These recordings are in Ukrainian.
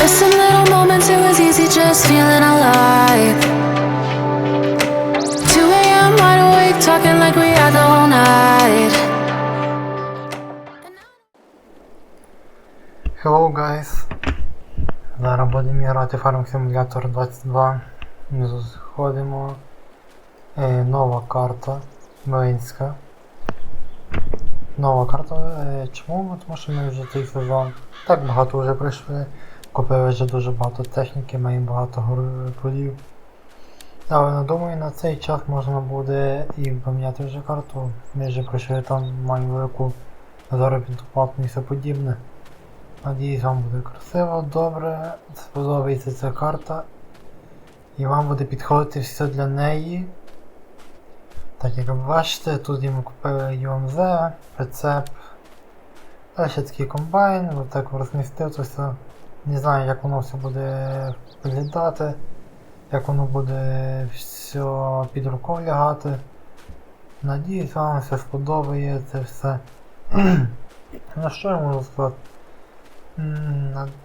Missing little moments, it was easy just feeling alive. 2 a.m. wide awake, talking like we had the whole night. Hello guys! Зараз будемо грати Farming Simulator 22. Ми заходимо. Е, нова карта. Млинська. Нова карта. Е, чому? Тому що ми вже цей сезон так багато вже пройшли. Купили вже дуже багато техніки, маємо багато полів. Але не думаю, на цей час можна буде і поміняти вже карту. Ми вже пройшли там маємо велику заробітну плату і все подібне. Надіюсь, вам буде красиво, добре, сподобається ця карта. І вам буде підходити все для неї. Так як ви бачите, тут ми купили UMZ, прицеп. Далі такий комбайн, отак розмістив це все. Не знаю як воно все буде виглядати, як воно буде все під рукою лягати. Надіюсь, вам все сподобається все. ну що я можу сказати?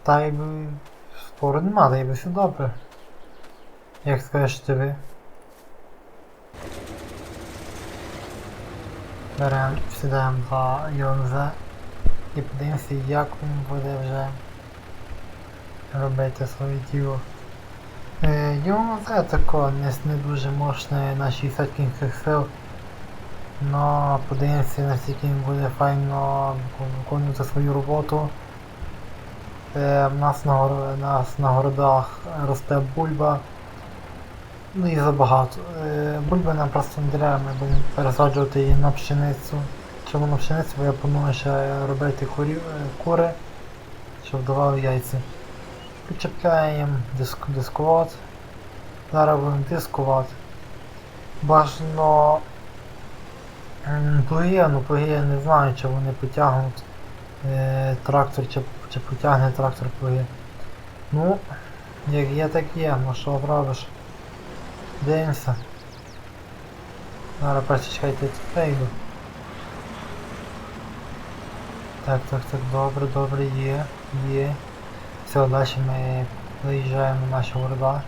Та й би спору нема, та й би все добре. Як скажете ви? Беремо, сідаємо за ЮНЗ і подивимося, як він буде вже робити своє діло. Е, ЮНЗ тако не, дуже мощне на 60 кінських сил. Но подивимося, наскільки він буде файно виконувати свою роботу. Е, в нас на, нас на городах росте бульба. Ну і забагато. Е, бульби нам просто не треба, ми будемо пересаджувати її на пшеницю. Чому на пшеницю, бо я планую ще робити курі, е, кури, щоб давали яйця. Підчепляємо диск, дискуват. Зараз будемо дискувати. Бажано м, плуги, ну плуги я не знаю, чи вони потягнуть е, трактор, чи, чи потягне трактор плуги. Ну, як є, так є, ну що обробиш. Дивимося. Зараз перше чекайте, прийду. Так, так, так, добре, добре, є, є. Все, далі ми виїжджаємо на наші города.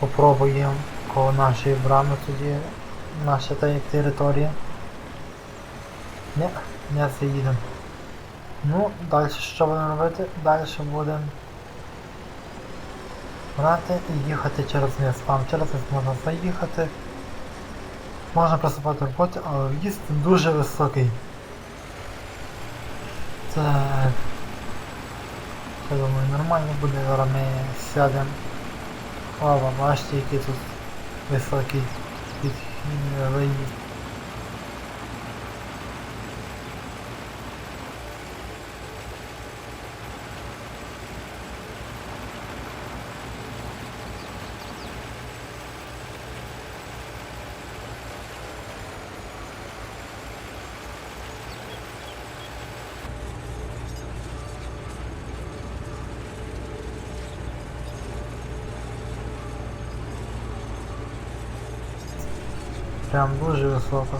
Попробуємо коло нашої брами тоді наша та як територія. Не, не заїдемо. Ну, далі що будемо робити? Далі будемо брати і їхати через низ. Там через низ можна заїхати. Можна приступати роботи, але в'їзд дуже високий. Це я думаю нормально буде, зараз ми сядемо. О, бачите, який тут високий під е, виїзд. Прям дуже високо.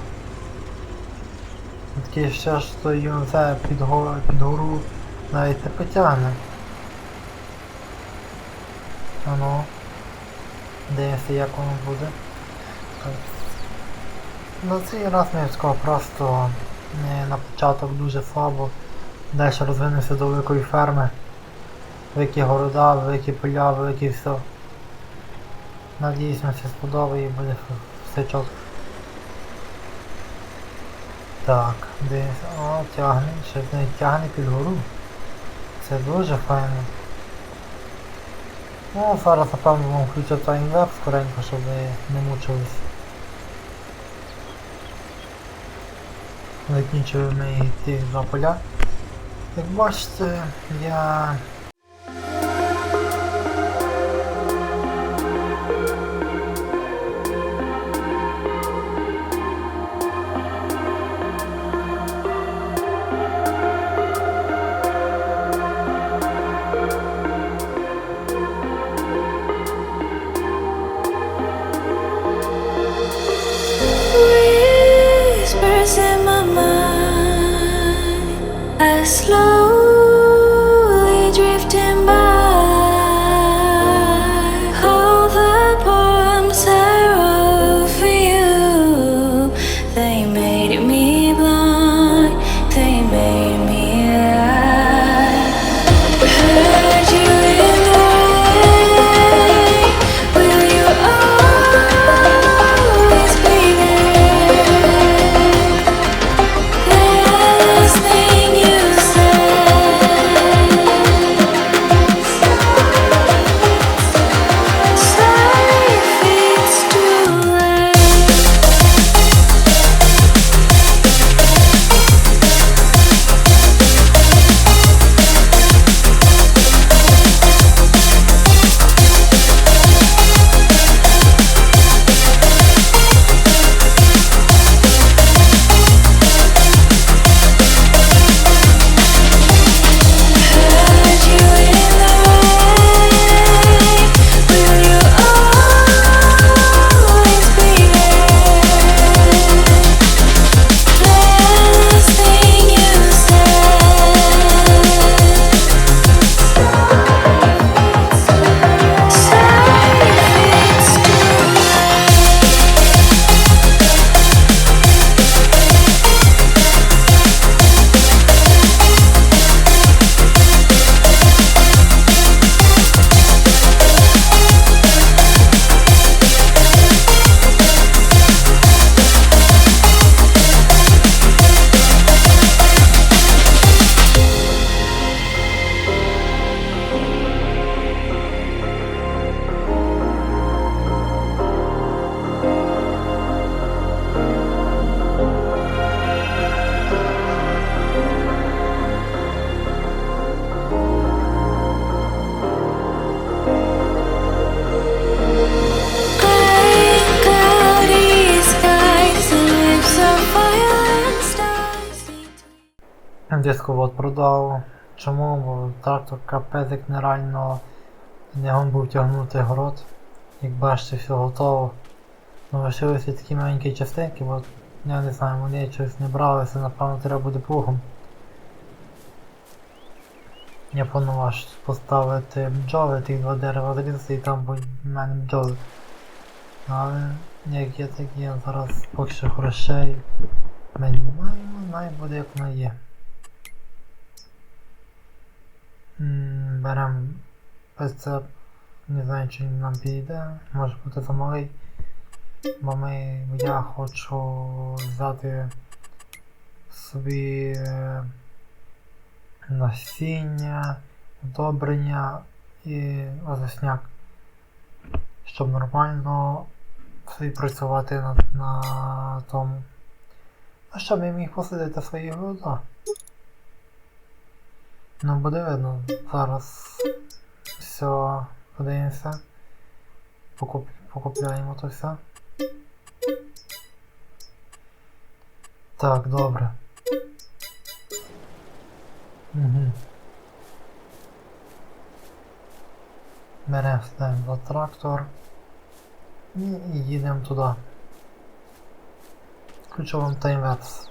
Таке ще що юнце під, го- під гору навіть не потягне. А ну. Дивимося як воно буде. На цей раз сказав просто не на початок дуже слабо. Далі розвинемося до великої ферми. Великі города, великі поля, великі все. Надіюсь, нам все сподобає і буде все чітко. Так, десь... О, тягне, ще не тягне під гору. Це дуже файно. Ну, зараз напевно вам включу таймвеб скоренько, щоб ви не мучились. Закінчили ми ті два поля. Як бачите, я диску от продав. Чому? Бо трактор капець як нереально не гон був тягнути город. Як бачите, все готово. Ну лишилися такі маленькі частинки, бо я не знаю, вони щось не бралися, напевно треба буде плугом. Я планував поставити бджоли, тих два дерева зрізати і там будуть в мене бджоли. Але як є, так є, зараз поки що грошей ми не маємо, най буде як воно є. М, Берем прицеп, не знаю чи нам підійде, може бути замалий. Бо ми, я хочу взяти собі е, насіння, удобрення і озасняк, щоб нормально собі працювати на, на тому. А щоб я міг посадити свої города. Ну буде видно. Зараз все подивимося. Покуп, покупляємо то все. Так, добре. Угу. Беремо за трактор. І їдемо туди. Включу вам таймверс.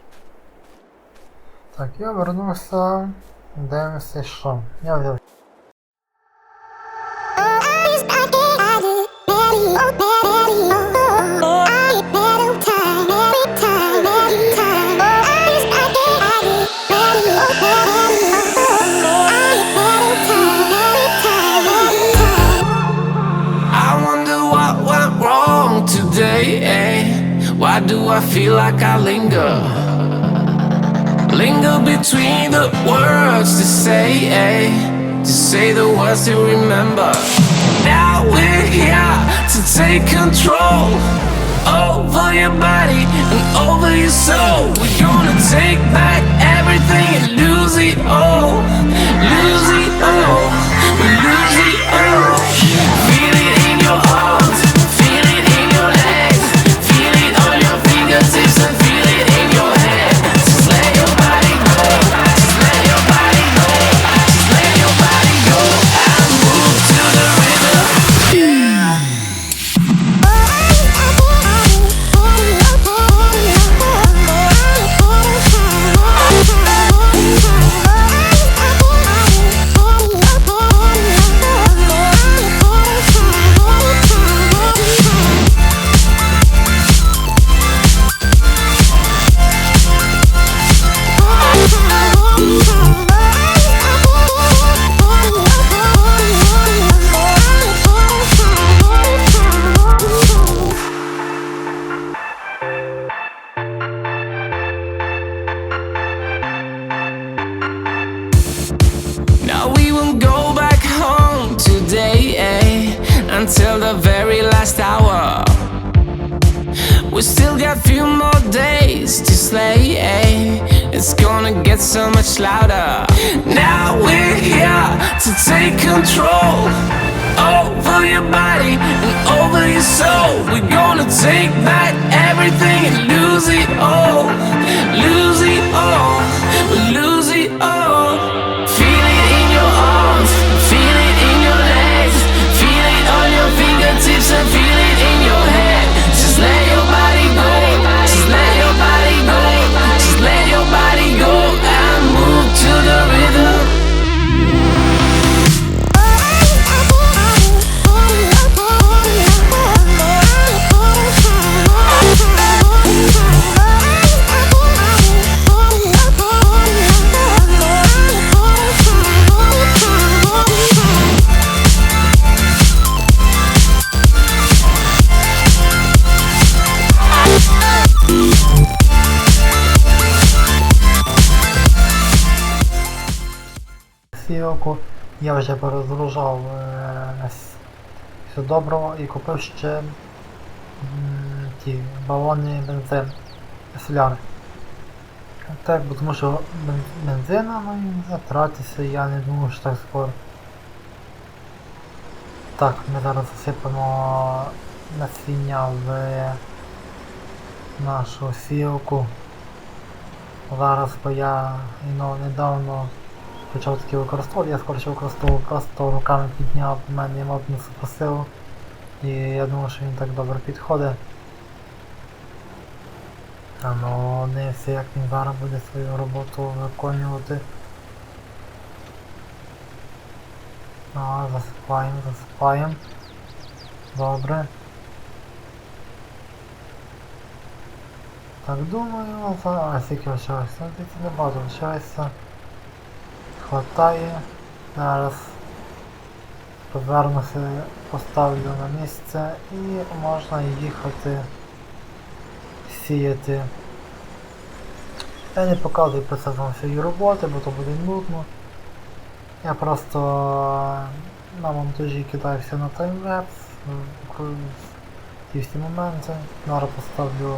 Так, я вернувся. Дивимося, що. Я взяв. Between the words to say, eh? To say the words to remember. Now we're here to take control over your body and over your soul. We're gonna take back everything and lose it all. Lose it all. Take control over your body and over your soul. We're gonna take back everything and lose it all. Lose it all. We lose it all. Я вже порозгружав е, все доброго і купив ще ті балони бензин соляри. Так, бо тому що бензина ну, і затратися, я не думаю, що так скоро. Так, ми зараз засипемо насіння в нашу сівку. Зараз бо я ну, недавно почав таки використовувати, я скоріше використовував просто руками підняв, у мене є модну суперсилу. І я думаю, що він так добре підходить. А ну не все як він зараз буде свою роботу виконувати. А, засипаємо, засипаємо. Добре. Так думаю, зараз скільки? Ну, дивіться, небагато лишається. Хватає. Зараз повернуся, поставлю на місце і можна їхати сіяти. Я не показую вам всієї роботи, бо то буде нудно. Я просто на монтажі кидаю все на таймлепс, ті всі моменти. Зараз поставлю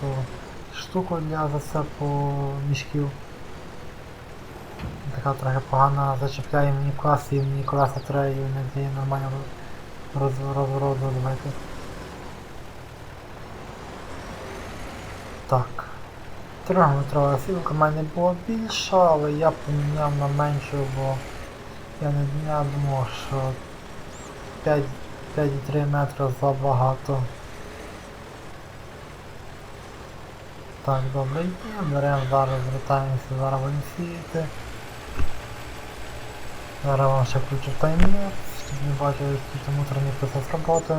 ту штуку для засипу мішків. Така трохи погана зачепляє мені клас і мені класа треба і не дає нормально роз, розворот розвивати. Так. Трьохметрова сілка в мене була більша, але я поміняв на меншу, бо я не я думав, що 5 5,3 метри забагато. Так, добре, йдемо, беремо зараз, звертаємося, зараз будемо сіяти. Зараз вам ще включу таймер, щоб не бачили, скільки внутрішній процес роботи.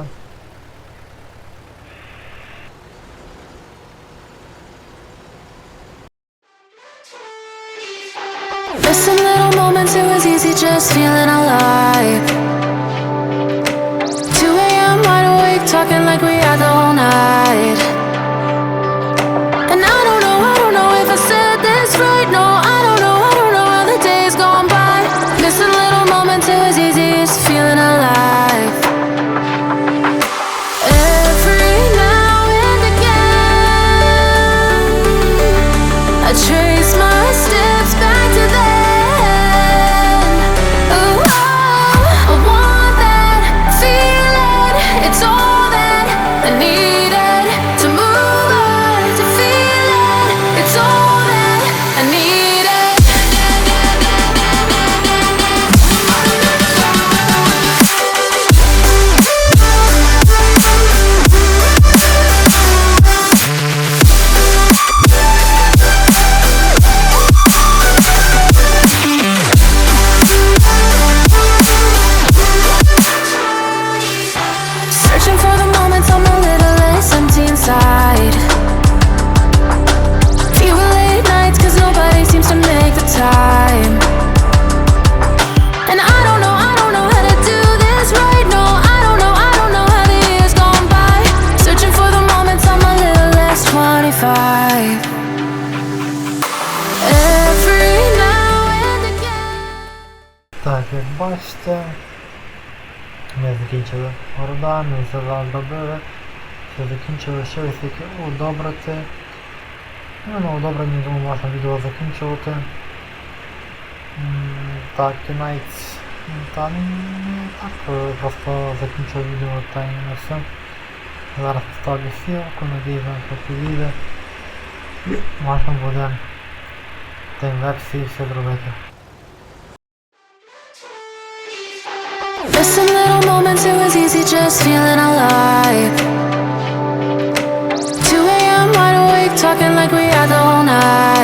Missing little moments, it was easy just feeling alive. 2 a.m. wide awake, talking like we had the whole як ми закінчили города, ми зараз добили, все закінчили, ще ось таки удобрити. Ну, на удобренні, думаю, можна відео закінчувати. Так, кінець. Та не так, е, просто закінчив відео та й на все. Зараз поставлю сілку, надіюсь, вам підійде. І можна буде таймверсії все зробити. Missing little moments, it was easy just feeling alive. 2 a.m. wide awake, talking like we had the whole night.